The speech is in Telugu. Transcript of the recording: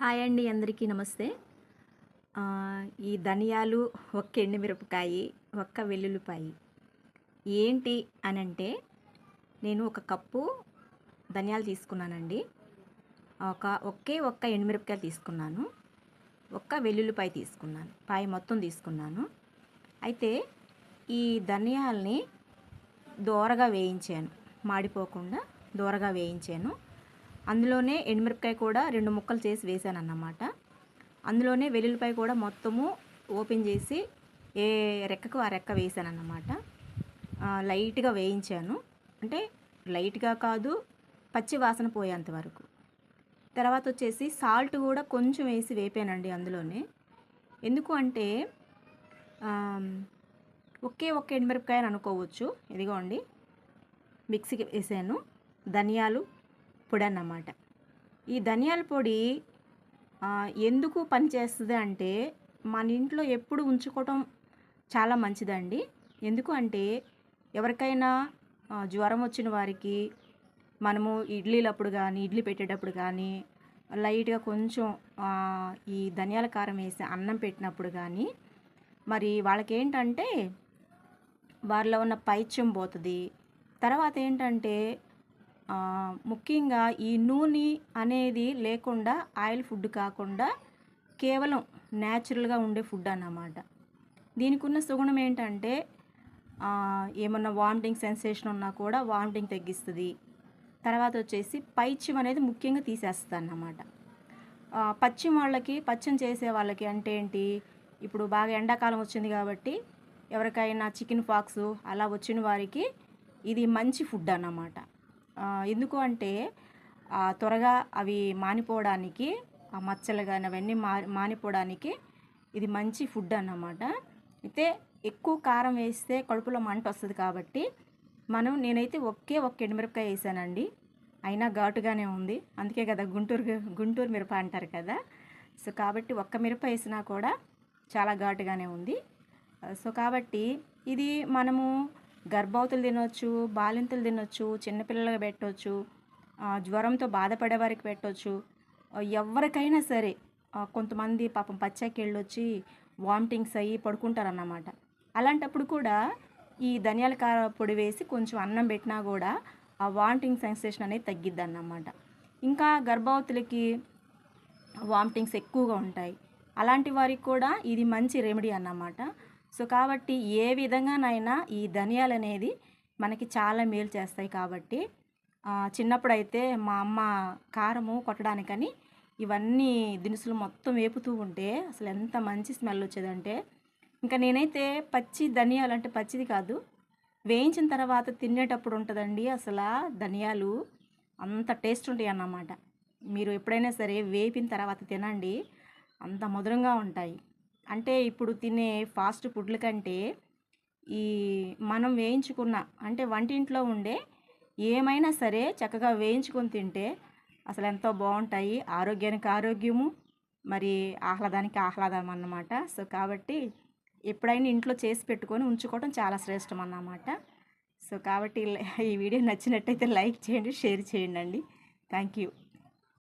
హాయ్ అండి అందరికీ నమస్తే. ఈ ధనియాలు ఒక్క ఎండుమిరపకాయి ఒక్క వెల్లుల్లిపాయి. ఏంటి అని అంటే నేను ఒక కప్పు ధనియాలు తీసుకున్నానండి. ఒక ఒకే ఒక్క ఎండుమిరపకాయలు తీసుకున్నాను. ఒక్క వెల్లుల్లిపాయ తీసుకున్నాను. పాయ మొత్తం తీసుకున్నాను. అయితే ఈ ధనియాల్ని దోరగా వేయించాను. మాడిపోకుండా దోరగా వేయించాను. అందులోనే ఎండుమిరపకాయ కూడా రెండు ముక్కలు చేసి వేసాను అన్నమాట అందులోనే వెల్లుల్లిపాయ కూడా మొత్తము ఓపెన్ చేసి ఏ రెక్కకు ఆ రెక్క వేసాను అన్నమాట లైట్గా వేయించాను. అంటే లైట్గా కాదు పచ్చి వాసన పోయేంత వరకు. తర్వాత వచ్చేసి సాల్ట్ కూడా కొంచెం వేసి వేపానండి అందులోనే. ఎందుకు అంటే ఒకే ఒక్క ఎండుమిరపకాయని అనుకోవచ్చు. ఇదిగోండి మిక్సీకి వేసాను. ధనియాలు పొడి అన్నమాట ఈ ధనియాల పొడి ఎందుకు పనిచేస్తుంది అంటే మన ఇంట్లో ఎప్పుడు ఉంచుకోవటం చాలా మంచిదండి. ఎందుకు అంటే ఎవరికైనా జ్వరం వచ్చిన వారికి మనము ఇడ్లీలప్పుడు కానీ ఇడ్లీ పెట్టేటప్పుడు కానీ లైట్గా కొంచెం ఈ ధనియాల కారం వేసి అన్నం పెట్టినప్పుడు కానీ మరి వాళ్ళకి ఏంటంటే వారిలో ఉన్న పైత్యం పోతుంది. తర్వాత ఏంటంటే ముఖ్యంగా ఈ నూనె అనేది లేకుండా ఆయిల్ ఫుడ్ కాకుండా కేవలం న్యాచురల్గా ఉండే ఫుడ్ అన్నమాట. దీనికి ఉన్న సుగుణం ఏంటంటే ఏమన్నా వామిటింగ్ సెన్సేషన్ ఉన్నా కూడా వామిటింగ్ తగ్గిస్తుంది. తర్వాత వచ్చేసి పైచ్యం అనేది ముఖ్యంగా తీసేస్తుంది అన్నమాట పచ్చిమ వాళ్ళకి పచ్చం చేసే వాళ్ళకి అంటే ఏంటి ఇప్పుడు బాగా ఎండాకాలం వచ్చింది కాబట్టి ఎవరికైనా చికెన్ పాక్స్ అలా వచ్చిన వారికి ఇది మంచి ఫుడ్ అన్నమాట. ఎందుకు అంటే త్వరగా అవి మానిపోవడానికి ఆ మచ్చలు కానీ అవన్నీ మా మానిపోవడానికి ఇది మంచి ఫుడ్ అన్నమాట. అయితే ఎక్కువ కారం వేస్తే కడుపులో మంట వస్తుంది కాబట్టి మనం నేనైతే ఒకే ఒక్క ఎండుమిరపకాయ వేసానండి. అయినా ఘాటుగానే ఉంది. అందుకే కదా గుంటూరు గుంటూరు మిరప అంటారు కదా. సో కాబట్టి ఒక్క మిరప వేసినా కూడా చాలా ఘాటుగానే ఉంది. సో కాబట్టి ఇది మనము గర్భవతులు తినొచ్చు బాలింతలు తినొచ్చు చిన్నపిల్లలకు పెట్టవచ్చు జ్వరంతో బాధపడే వారికి పెట్టవచ్చు ఎవరికైనా సరే కొంతమంది పాపం పచ్చాకెళ్ళు వచ్చి వామిటింగ్స్ అయ్యి పడుకుంటారన్నమాట. అలాంటప్పుడు కూడా ఈ ధనియాల కార పొడి వేసి కొంచెం అన్నం పెట్టినా కూడా ఆ వామిటింగ్ సెన్సేషన్ అనేది తగ్గిద్ది అన్నమాట ఇంకా గర్భవతులకి వామిటింగ్స్ ఎక్కువగా ఉంటాయి. అలాంటి వారికి కూడా ఇది మంచి రెమెడీ అన్నమాట. సో కాబట్టి ఏ విధంగానైనా ఈ ధనియాలు అనేది మనకి చాలా మేలు చేస్తాయి కాబట్టి చిన్నప్పుడు చిన్నప్పుడైతే మా అమ్మ కారము కొట్టడానికని ఇవన్నీ దినుసులు మొత్తం వేపుతూ ఉంటే అసలు ఎంత మంచి స్మెల్ వచ్చేదంటే ఇంకా నేనైతే పచ్చి ధనియాలు అంటే పచ్చిది కాదు వేయించిన తర్వాత తినేటప్పుడు ఉంటుందండి అసలు ధనియాలు అంత టేస్ట్ ఉంటాయి అన్నమాట. మీరు ఎప్పుడైనా సరే వేపిన తర్వాత తినండి అంత మధురంగా ఉంటాయి. అంటే ఇప్పుడు తినే ఫాస్ట్ ఫుడ్ల కంటే ఈ మనం వేయించుకున్న అంటే వంటింట్లో ఉండే ఏమైనా సరే చక్కగా వేయించుకొని తింటే అసలు ఎంతో బాగుంటాయి. ఆరోగ్యానికి ఆరోగ్యము మరి ఆహ్లాదానికి ఆహ్లాదం అన్నమాట. సో కాబట్టి ఎప్పుడైనా ఇంట్లో చేసి పెట్టుకొని ఉంచుకోవడం చాలా శ్రేష్టం అన్నమాట. సో కాబట్టి ఈ వీడియో నచ్చినట్టయితే లైక్ చేయండి షేర్ చేయండి అండి. Thank you